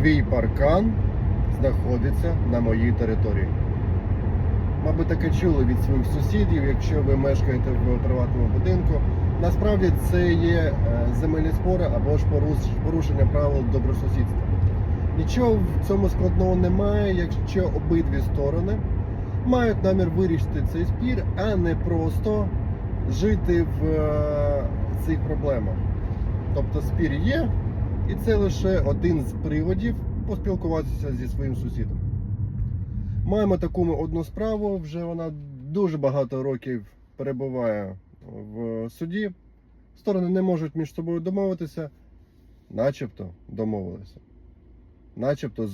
твій паркан знаходиться на моїй території. Мабуть, таке чули від своїх сусідів, якщо ви мешкаєте в приватному будинку. Насправді це є е, земельні спори або ж порушення правил добросусідства. Нічого в цьому складного немає, якщо обидві сторони мають намір вирішити цей спір, а не просто жити в е, цих проблемах. Тобто спір є, і це лише один з приводів поспілкуватися зі своїм сусідом. Маємо таку одну справу, вже вона дуже багато років перебуває в суді. Сторони не можуть між собою домовитися, начебто домовилися. Начебто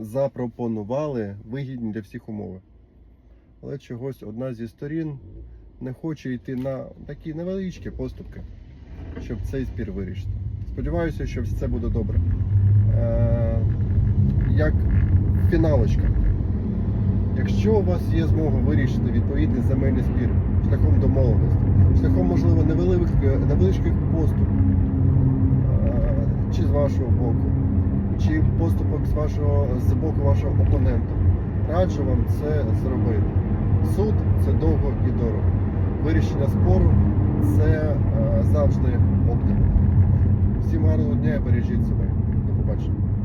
запропонували вигідні для всіх умови. Але чогось одна зі сторін не хоче йти на такі невеличкі поступки, щоб цей спір вирішити. Сподіваюся, що все буде добре. Е, як фіналочка. Якщо у вас є змога вирішити відповідний земельний спір шляхом домовленості, шляхом, можливо, невеликих, невеличких поступок, е, чи з вашого боку, чи поступок з вашого з боку вашого опонента, раджу вам це зробити. Суд це довго і дорого. Вирішення спору це е, завжди оптимум. Гарного дня бережіть себе. До побачення.